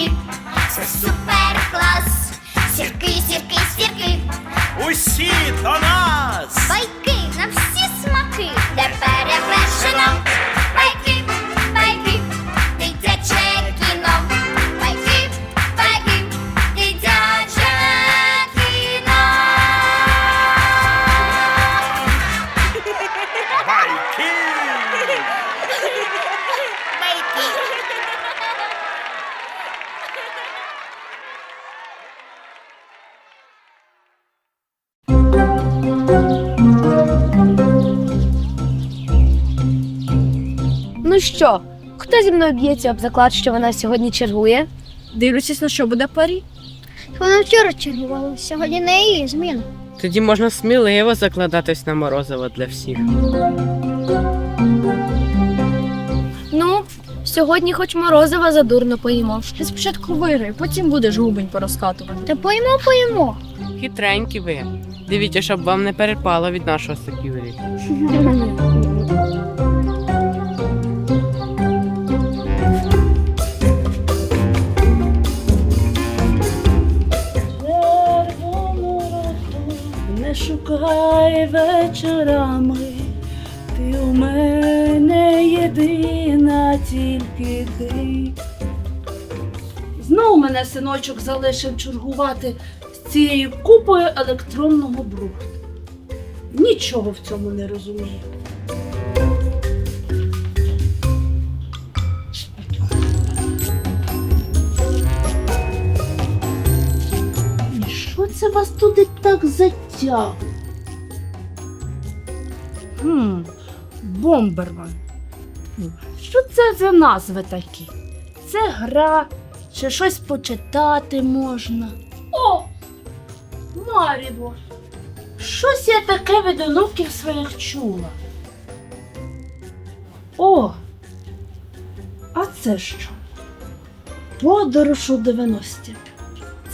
сірки, це супер клас. Сірки, сірки, сірки, Усі до! Що, хто зі мною б'ється об заклад, що вона сьогодні чергує? Дивлячись, на що буде парі. Вона вчора чергувала, сьогодні не її зміна. Тоді можна сміливо закладатись на морозиво для всіх. Ну, сьогодні хоч морозива задурно поїмо. Ти спочатку виграй, потім будеш губень порозкатувати. Та поїмо, поїмо. Хитренькі ви. Дивіться, щоб вам не перепало від нашого секюрі. Шукай вечорами, ти у мене єдина, тільки ти. Знову мене синочок залишив чергувати з цією купою електронного брухту. Нічого в цьому не розумію. Що це вас туди так затягує? Хм, бомберман. Що це за назви такі? Це гра, чи щось почитати можна. О! Маріво! Щось я таке від онуків своїх чула. О! А це що? Подорож у 90-ті.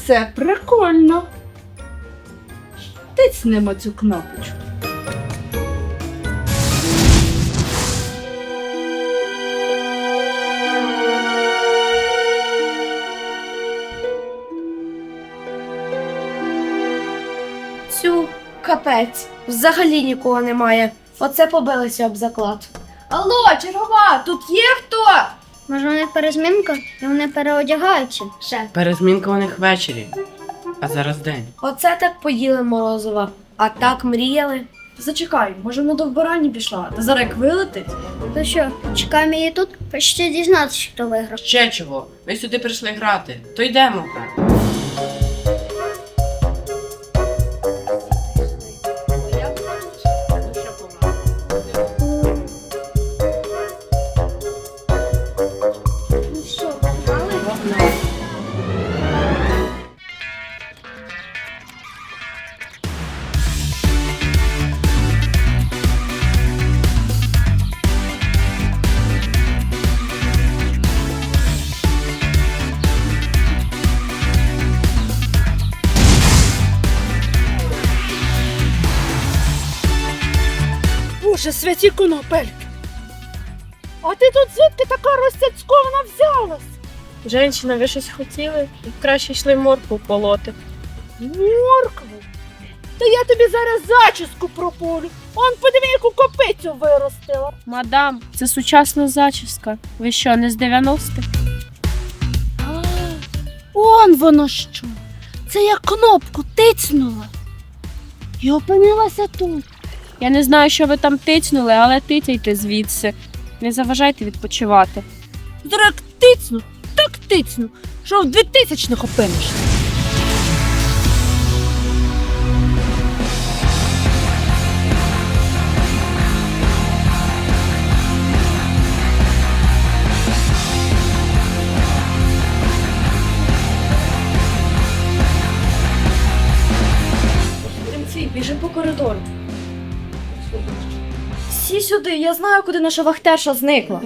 Це прикольно. Тицнемо цю кнопочку. Цю капець. Взагалі нікого немає. Оце побилися об заклад. Алло, чергова, тут є хто? Може, у них перезмінка і вони переодягаються. Шеф. Перезмінка у них ввечері. А зараз день. Оце так поїли морозива. А так мріяли. Зачекай, може вона до вбиральні пішла, та зараз як вилетить. То що, чекаємо її тут, почти дізнатися, хто виграв. Ще чого? Ви сюди прийшли грати. То йдемо Боже, святі конопельки. А ти тут звідки така розцяцькована взялась? Женщина, ви щось хотіли? Краще йшли морку полоти. Моркву. Та я тобі зараз зачіску прополю. Он подиви, яку копицю виростила. Мадам, це сучасна зачіска. Ви що, не з 90-х? Он воно що. Це я кнопку тицнула. І опинилася тут. Я не знаю, що ви там тицнули, але тицяйте звідси. Не заважайте відпочивати. Як тицну, так тицну, що в 2000-х опинишся. Тимці, біжи по коридору. Всі сюди, я знаю, куди наша вахтерша зникла.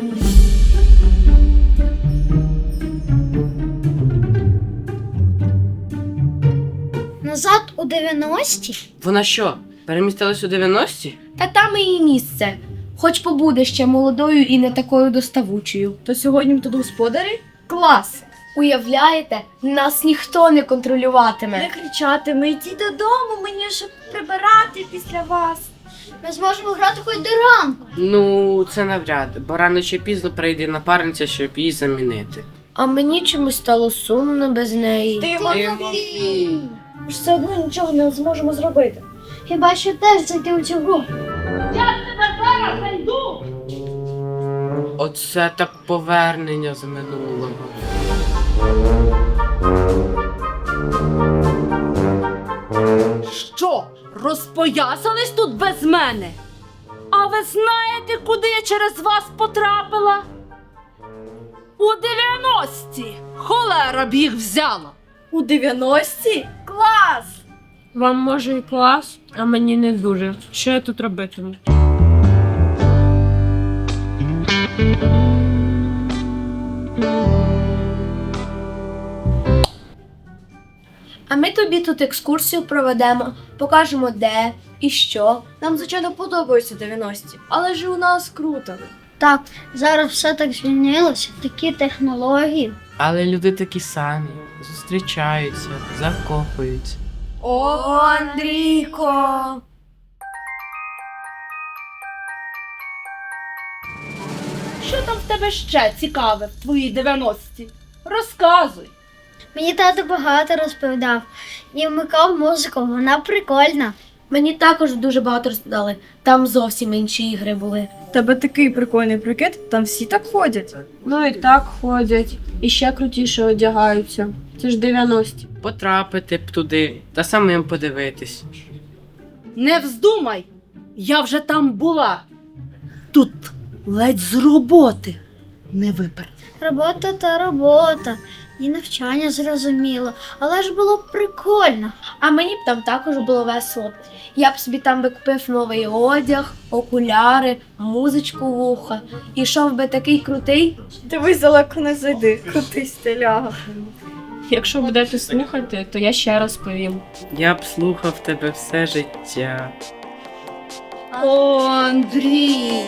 Назад у 90-ті? Вона що? Перемістилась у 90-ті? Та там і її місце. Хоч побуде ще молодою і не такою доставучою. То сьогодні ми тут господарі? Клас! Уявляєте, нас ніхто не контролюватиме. Не кричатиме, йдіть додому, мені ще прибирати після вас. Ми зможемо грати хоч до ранку. Ну, це навряд, бо рано чи пізно прийде напарниця, щоб її замінити. А мені чомусь стало сумно без неї. Ти Тимофій! Ми ж все одно нічого не зможемо зробити. Хіба що теж зайти у цю гру. Оце так повернення з минулого. Розпоясались тут без мене? А ви знаєте, куди я через вас потрапила? У 90-ті! Холера б їх взяла! У 90-ті? Клас! Вам може і клас, а мені не дуже. Що я тут робитиму? А ми тобі тут екскурсію проведемо, покажемо де і що. Нам, звичайно, подобаються 90-ті, але ж у нас круто. Так, зараз все так змінилося, такі технології. Але люди такі самі, зустрічаються, закохуються. О, Андрійко! Що там в тебе ще цікаве в твоїй 90-ті? Розказуй. Мені тато багато розповідав і вмикав музику, вона прикольна. Мені також дуже багато розповідали. Там зовсім інші ігри були. Тебе такий прикольний прикид, там всі так ходять. Ну і так ходять. І ще крутіше одягаються. Це ж 90-ті. Потрапити б туди та самим подивитись. Не вздумай! Я вже там була. Тут ледь з роботи не випер. Робота та робота. І навчання зрозуміло, але ж було б прикольно. А мені б там також було весело. Я б собі там би купив новий одяг, окуляри, музичку в вуха. І йшов би такий крутий. Дивись, далеко не зайди, крутий стиляга. Якщо будете слухати, то я ще розповім. Я б слухав тебе все життя. О, Андрій!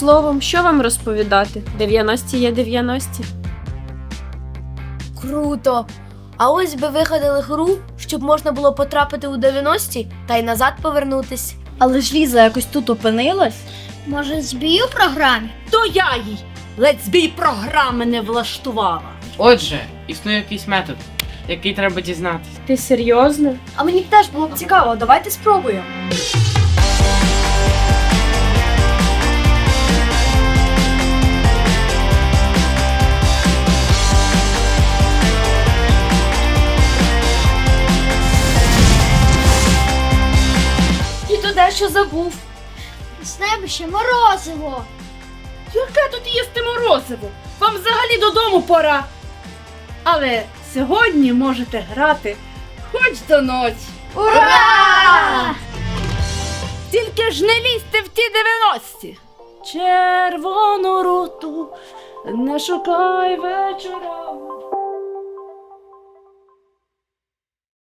Словом, що вам розповідати? 90-ті є 90-ті. Круто! А ось би вигадали гру, щоб можна було потрапити у 90-ті та й назад повернутись. Але ж Ліза якось тут опинилась. Може, збій у програмі? То я їй ледь збій програми не влаштувала. Отже, існує якийсь метод, який треба дізнатися. Ти серйозно? А мені б теж було б цікаво, давайте спробуємо. І забув. З неба ще морозиво. Яке тут їсти морозиво? Вам взагалі додому пора. Але сьогодні можете грати хоч до ночі. Ура! Тільки ж не лізьте в ті 90-ті. Червону руту не шукай вечорами.